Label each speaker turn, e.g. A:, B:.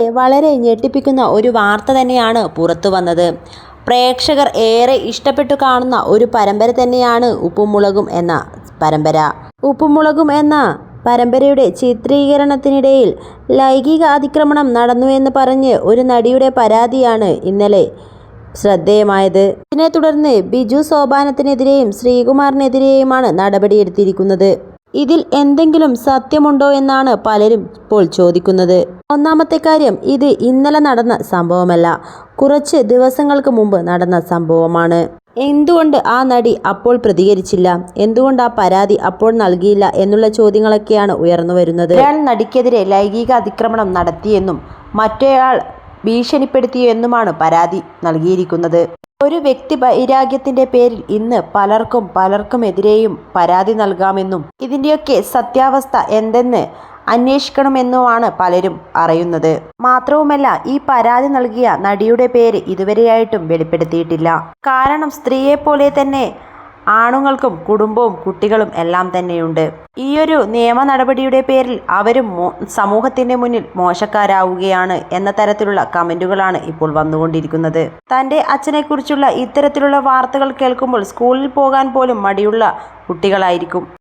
A: വളരെ ഞെട്ടിപ്പിക്കുന്ന ഒരു വാർത്ത തന്നെയാണ് പുറത്തു വന്നത്. പ്രേക്ഷകർ ഏറെ ഇഷ്ടപ്പെട്ടു കാണുന്ന ഒരു പരമ്പര തന്നെയാണ് ഉപ്പും മുളകും എന്ന പരമ്പര. ഉപ്പും മുളകും എന്ന പരമ്പരയുടെ ചിത്രീകരണത്തിനിടയിൽ ലൈംഗിക അതിക്രമണം നടന്നുവെന്ന് പറഞ്ഞ് ഒരു നടിയുടെ പരാതിയാണ് ഇന്നലെ ശ്രദ്ധേയമായത്. ഇതിനെ തുടർന്ന് ബിജു സോപാനത്തിനെതിരെയും ശ്രീകുമാറിനെതിരെയുമാണ് നടപടിയെടുത്തിരിക്കുന്നത്. ഇതിൽ എന്തെങ്കിലും സത്യമുണ്ടോ എന്നാണ് പലരും ഇപ്പോൾ ചോദിക്കുന്നത്. ഒന്നാമത്തെ കാര്യം ഇത് ഇന്നലെ നടന്ന സംഭവമല്ല. കുറച്ച് ദിവസങ്ങൾക്ക് മുമ്പ് നടന്ന സംഭവമാണ്. എന്തുകൊണ്ട് ആ നടി അപ്പോൾ പ്രതികരിച്ചില്ല? എന്തുകൊണ്ട് ആ പരാതി അപ്പോൾ നൽകിയില്ല എന്നുള്ള ചോദ്യങ്ങളൊക്കെയാണ് ഉയർന്നു വരുന്നത്. ഒരാൾ നടിക്കെതിരെ ലൈംഗിക അതിക്രമണം നടത്തിയെന്നും മറ്റേയാൾ ഭീഷണിപ്പെടുത്തിയെന്നുമാണ് പരാതി നൽകിയിരിക്കുന്നത്. ഒരു വ്യക്തി വൈരാഗ്യത്തിന്റെ പേരിൽ ഇന്ന് പലർക്കും പലർക്കുമെതിരെയും പരാതി നൽകാമെന്നും ഇതിന്റെയൊക്കെ സത്യാവസ്ഥ എന്തെന്ന് അന്വേഷിക്കണമെന്നുമാണ് പലരും അറിയുന്നത്. മാത്രവുമല്ല ഈ പരാതി നൽകിയ നടിയുടെ പേര് ഇതുവരെയായിട്ടും വെളിപ്പെടുത്തിയിട്ടില്ല. കാരണം സ്ത്രീയെപ്പോലെ തന്നെ ആണുങ്ങൾക്കും കുടുംബവും കുട്ടികളും എല്ലാം തന്നെയുണ്ട്. ഈയൊരു നിയമ നടപടിയുടെ പേരിൽ അവരും സമൂഹത്തിന്റെ മുന്നിൽ മോശക്കാരാവുകയാണ് എന്ന തരത്തിലുള്ള കമന്റുകളാണ് ഇപ്പോൾ വന്നുകൊണ്ടിരിക്കുന്നത്. തന്റെ അച്ഛനെക്കുറിച്ചുള്ള ഇത്തരത്തിലുള്ള വാർത്തകൾ കേൾക്കുമ്പോൾ സ്കൂളിൽ പോകാൻ പോലും മടിയുള്ള കുട്ടികളായിരിക്കും.